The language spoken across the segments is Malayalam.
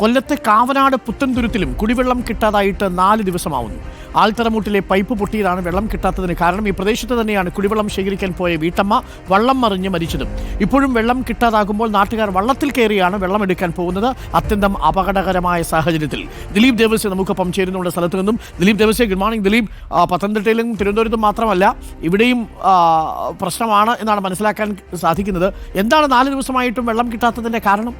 കൊല്ലത്തെ കാവനാട് പുത്തൻതുരുത്തിലും കുടിവെള്ളം കിട്ടാതായിട്ട് നാല് ദിവസമാവുന്നു. ആൽത്തറമൂട്ടിലെ പൈപ്പ് പൊട്ടിയതാണ് വെള്ളം കിട്ടാത്തതിന് കാരണം ഈ പ്രദേശത്ത് തന്നെയാണ് കുടിവെള്ളം ശേഖരിക്കാൻ പോയ വീട്ടമ്മ വള്ളം മറിഞ്ഞ് മരിച്ചതും. ഇപ്പോഴും വെള്ളം കിട്ടാതാകുമ്പോൾ നാട്ടുകാർ വള്ളത്തിൽ കയറിയാണ് വെള്ളം എടുക്കാൻ പോകുന്നത്. അത്യന്തം അപകടകരമായ സാഹചര്യത്തിൽ. ദിലീപ് ദേവസ്യ നമുക്കൊപ്പം ചേരുന്നുണ്ട് സ്ഥലത്ത് നിന്നും. Dileep Devasya good morning Dileep. പത്തനംതിട്ടയിലും തിരുവനന്തപുരത്തും മാത്രമല്ല ഇവിടെയും പ്രശ്നമാണ് എന്നാണ് മനസ്സിലാക്കാൻ സാധിക്കുന്നത്. എന്താണ് നാല് ദിവസമായിട്ടും വെള്ളം കിട്ടാത്തതിന്റെ കാരണം?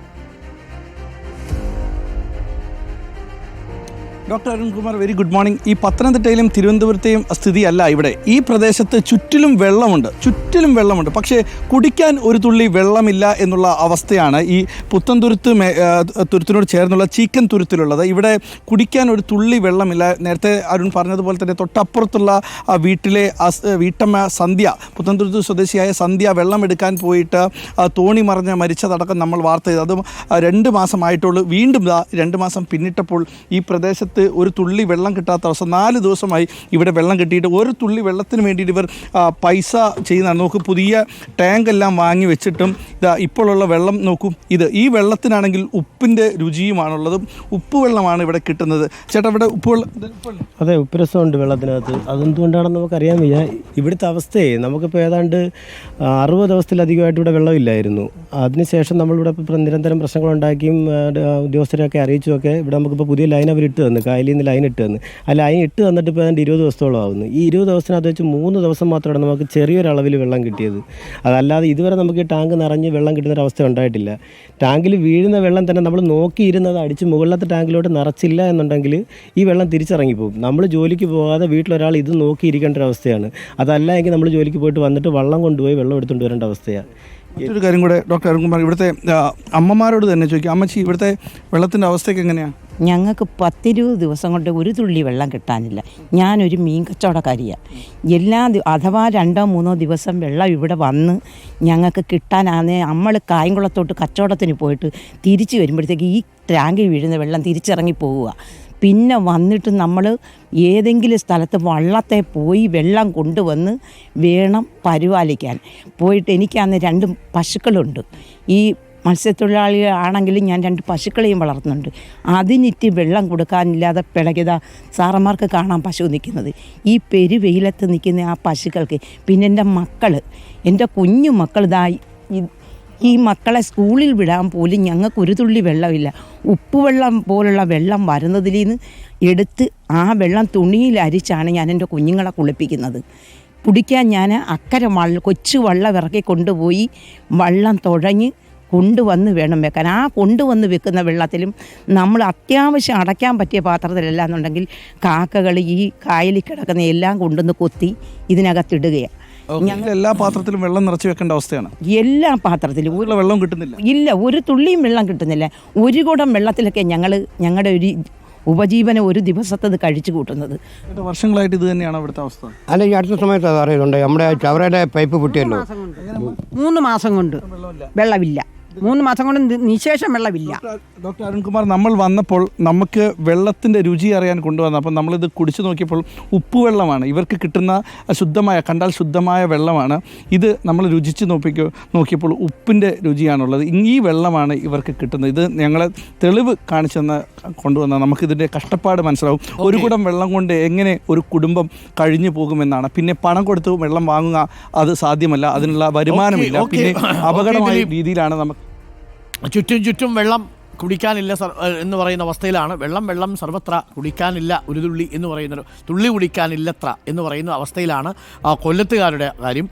Doctor Arunkumar very good morning ഈ പത്തനംതിട്ടയിലും തിരുവനന്തപുരത്തെയും സ്ഥിതിയല്ല ഇവിടെ. ഈ പ്രദേശത്ത് ചുറ്റിലും വെള്ളമുണ്ട്. ചുറ്റിലും വെള്ളമുണ്ട്. പക്ഷേ കുടിക്കാൻ ഒരു തുള്ളി വെള്ളമില്ല എന്നുള്ള അവസ്ഥയാണ് ഈ പുത്തൻതുരുത്ത് തുരുത്തിനോട് ചേർന്നുള്ള ചീക്കൻ തുരുത്തിലുള്ളത്. ഇവിടെ കുടിക്കാൻ ഒരു തുള്ളി വെള്ളമില്ല. നേരത്തെ അരുൺ പറഞ്ഞതുപോലെ തന്നെ തൊട്ടപ്പുറത്തുള്ള ആ വീട്ടിലെ വീട്ടമ്മ സന്ധ്യ പുത്തൻതുരുത്ത് സ്വദേശിയായ സന്ധ്യ വെള്ളം എടുക്കാൻ പോയിട്ട് തോണി മറിഞ്ഞ് മരിച്ചതടക്കം നമ്മൾ വാർത്ത ചെയ്തു. അതും രണ്ട് മാസമായിട്ടുള്ളൂ. വീണ്ടും രണ്ട് മാസം പിന്നിട്ടപ്പോൾ ഈ പ്രദേശത്ത് ഒരു തുള്ളി വെള്ളം കിട്ടാത്ത അവസ്ഥ. നാല് ദിവസമായി ഇവിടെ വെള്ളം കിട്ടിയിട്ട് ഒരു തുള്ളി വെള്ളത്തിന് വേണ്ടിയിട്ട് ഇവർ പൈസ ചെയ്യുന്നതാണ്. നോക്ക് പുതിയ ടാങ്ക് എല്ലാം വാങ്ങി വെച്ചിട്ടും ഇതാ ഇപ്പോഴുള്ള വെള്ളം നോക്കൂ ഇത് ഈ വെള്ളത്തിനാണെങ്കിൽ ഉപ്പിന്റെ രുചിയുമാണുള്ളത്. ഉപ്പ് വെള്ളമാണ് ഇവിടെ കിട്ടുന്നത്. ചേട്ടാ ഇവിടെ ഉപ്പ് വെള്ളം അതെ ഉപ്പ് രസമുണ്ട് വെള്ളത്തിനകത്ത്. അതെന്തുകൊണ്ടാണെന്ന് നമുക്കറിയാൻ വയ്യ. ഇവിടുത്തെ അവസ്ഥയെ നമുക്കിപ്പോൾ ഏതാണ്ട് അറുപത് ദിവസത്തിലധികമായിട്ട് ഇവിടെ വെള്ളമില്ലായിരുന്നു. അതിനുശേഷം നമ്മളിവിടെ നിരന്തരം പ്രശ്നങ്ങളുണ്ടാക്കിയും ഉദ്യോഗസ്ഥരെയൊക്കെ അറിയിച്ചുമൊക്കെ ഇവിടെ നമുക്കിപ്പോൾ പുതിയ ലൈൻ അവർ ഇട്ട് തന്നു കായലിൽ നിന്ന് ലൈൻ ഇട്ട് തന്ന്. ആ ലൈൻ ഇട്ട് തന്നിട്ട് ഇപ്പോൾ ഏതാണ്ട് ഇരുപത് ദിവസത്തോളം ആവുന്നു. ഈ ഇരുപത് ദിവസത്തിനകത്ത് വെച്ച് മൂന്ന് ദിവസം മാത്രമാണ് നമുക്ക് ചെറിയൊരളവിൽ വെള്ളം കിട്ടിയത്. അതല്ലാതെ ഇതുവരെ നമുക്ക് ഈ ടാങ്ക് നിറഞ്ഞ് വെള്ളം കിട്ടുന്ന അവസ്ഥ ഉണ്ടായിട്ടില്ല. ടാങ്കിൽ വീഴുന്ന വെള്ളം തന്നെ നമ്മൾ നോക്കിയിരുന്നത് അടിച്ച് മുകളിലത്തെ ടാങ്കിലോട്ട് നിറച്ചില്ല എന്നുണ്ടെങ്കിൽ ഈ വെള്ളം തിരിച്ചിറങ്ങിപ്പോകും. നമ്മൾ ജോലിക്ക് പോകാതെ വീട്ടിലൊരാൾ ഇത് നോക്കിയിരിക്കേണ്ട ഒരു അവസ്ഥയാണ്. അതല്ല എങ്കിൽ നമ്മൾ ജോലിക്ക് പോയിട്ട് വന്നിട്ട് വെള്ളം കൊണ്ടുപോയി വെള്ളം എടുത്തുകൊണ്ട് വരേണ്ട അവസ്ഥയാണ് മറ്റൊരു കാര്യം കൂടെ ഡോക്ടർ അരുൺകുമാർ ഇവിടുത്തെ അമ്മമാരോട് തന്നെ ചോദിക്കും. അമ്മച്ചി ഇവിടുത്തെ വെള്ളത്തിന്റെ അവസ്ഥയൊക്കെ എങ്ങനെയാണ് ഞങ്ങൾക്ക് പത്തിരുപത് ദിവസം കൊണ്ട് ഒരു തുള്ളി വെള്ളം കിട്ടാനില്ല. ഞാനൊരു മീൻ കച്ചവടക്കാരിയാണ് എല്ലാ അഥവാ രണ്ടോ മൂന്നോ ദിവസം വെള്ളം ഇവിടെ വന്ന് ഞങ്ങൾക്ക് കിട്ടാനാണ് നമ്മൾ കായംകുളത്തോട്ട് കച്ചവടത്തിന് പോയിട്ട് തിരിച്ചു വരുമ്പോഴത്തേക്ക് ഈ ടാങ്കിൽ വീഴുന്ന വെള്ളം തിരിച്ചിറങ്ങി പോവുക. പിന്നെ വന്നിട്ട് നമ്മൾ ഏതെങ്കിലും സ്ഥലത്ത് വള്ളത്തെ പോയി വെള്ളം കൊണ്ടുവന്ന് വേണം പരിപാലിക്കാൻ. പോയിട്ട് എനിക്കന്ന് രണ്ട് പശുക്കളുണ്ട്. ഈ മത്സ്യത്തൊഴിലാളി ആണെങ്കിലും ഞാൻ രണ്ട് പശുക്കളെയും വളർത്തുന്നുണ്ട്. അതിനിറ്റ് വെള്ളം കൊടുക്കാനില്ലാതെ പിളകിത സാറന്മാർക്ക് കാണാൻ പശു നിൽക്കുന്നത് ഈ പെരുവെയിലത്ത് നിൽക്കുന്ന ആ പശുക്കൾക്ക് പിന്നെ എന്റെ മക്കൾ എന്റെ കുഞ്ഞു മക്കൾ ഇതാ ഈ- ഈ മക്കളെ സ്കൂളിൽ വിടാൻ പോലും ഞങ്ങൾക്ക് ഒരു തുള്ളി വെള്ളമില്ല. ഉപ്പുവെള്ളം പോലുള്ള വെള്ളം വരുന്നതിൽ നിന്ന് എടുത്ത് ആ വെള്ളം തുണിയിൽ അരിച്ചാണ് ഞാൻ എന്റെ കുഞ്ഞുങ്ങളെ കുളിപ്പിക്കുന്നത്. കുടിക്കാൻ ഞാൻ അക്കരെ വള്ള കൊച്ചു വള്ളം ഇറക്കി കൊണ്ടുപോയി വള്ളം തുഴഞ്ഞ് കൊണ്ടുവന്ന് വേണം വെക്കാൻ. ആ കൊണ്ടുവന്ന് വെക്കുന്ന വെള്ളത്തിലും നമ്മൾ അത്യാവശ്യം അടയ്ക്കാൻ പറ്റിയ പാത്രത്തിലല്ല എന്നുണ്ടെങ്കിൽ കാക്കകൾ ഈ കായലിൽ കിടക്കുന്ന എല്ലാം കൊണ്ടുവന്ന് കൊത്തി ഇതിനകത്തിടുകയാണ് ഞങ്ങൾ എല്ലാ പാത്രത്തിലും വെള്ളം നിറച്ച് വെക്കേണ്ട അവസ്ഥയാണ്. എല്ലാ പാത്രത്തിലും. വെള്ളം കിട്ടുന്നില്ല. ഇല്ല ഒരു തുള്ളിയും വെള്ളം കിട്ടുന്നില്ല. ഒരു കുടം വെള്ളത്തിലൊക്കെ ഞങ്ങൾ ഞങ്ങളുടെ ഒരു ഉപജീവനം ഒരു ദിവസത്തത് കഴിച്ചു കൂട്ടുന്നത്. വർഷങ്ങളായിട്ട് ഇത് തന്നെയാണ് അവിടുത്തെ അവസ്ഥ? അല്ല ഈ അടുത്ത സമയത്ത് അത് അറിയുന്നുണ്ട് നമ്മുടെ ചവറയുടെ പൈപ്പ് പൊട്ടിയല്ലോ. മൂന്ന് മാസം കൊണ്ട് വെള്ളമില്ല. മൂന്ന് മാസം കൊണ്ട് നിശേഷം വെള്ളമില്ല. ഡോക്ടർ അരുൺകുമാർ നമ്മൾ വന്നപ്പോൾ നമുക്ക് വെള്ളത്തിന്റെ രുചി അറിയാൻ കൊണ്ടുവന്ന. അപ്പം നമ്മളിത് കുടിച്ചു നോക്കിയപ്പോൾ ഉപ്പുവെള്ളമാണ് ഇവർക്ക് കിട്ടുന്ന ശുദ്ധമായ കണ്ടാൽ ശുദ്ധമായ വെള്ളമാണ്. ഇത് നമ്മൾ രുചിച്ച് നോക്കിക്കോ നോക്കിയപ്പോൾ ഉപ്പിന്റെ രുചിയാണുള്ളത്. ഈ വെള്ളമാണ് ഇവർക്ക് കിട്ടുന്നത്. ഇത് ഞങ്ങളെ തെളിവ് കാണിച്ചെന്ന് കൊണ്ടുവന്ന നമുക്കിതിന്റെ കഷ്ടപ്പാട് മനസ്സിലാവും. ഒരു കുടം വെള്ളം കൊണ്ട് എങ്ങനെ ഒരു കുടുംബം കഴിഞ്ഞു പോകുമെന്നാണ്. പിന്നെ പണം കൊടുത്ത് വെള്ളം വാങ്ങുക അത് സാധ്യമല്ല. അതിനുള്ള വരുമാനമില്ല. പിന്നെ അപകടമായ രീതിയിലാണ് നമുക്ക് ചുറ്റും ചുറ്റും വെള്ളം കുടിക്കാനില്ല എന്ന് പറയുന്ന അവസ്ഥയിലാണ്. വെള്ളം വെള്ളം സർവത്ര കുടിക്കാനില്ല ഒരു തുള്ളി എന്ന് പറയുന്നൊരു തുള്ളി കുടിക്കാനില്ലത്ര എന്ന് പറയുന്ന അവസ്ഥയിലാണ് കൊല്ലത്തുകാരുടെ കാര്യം.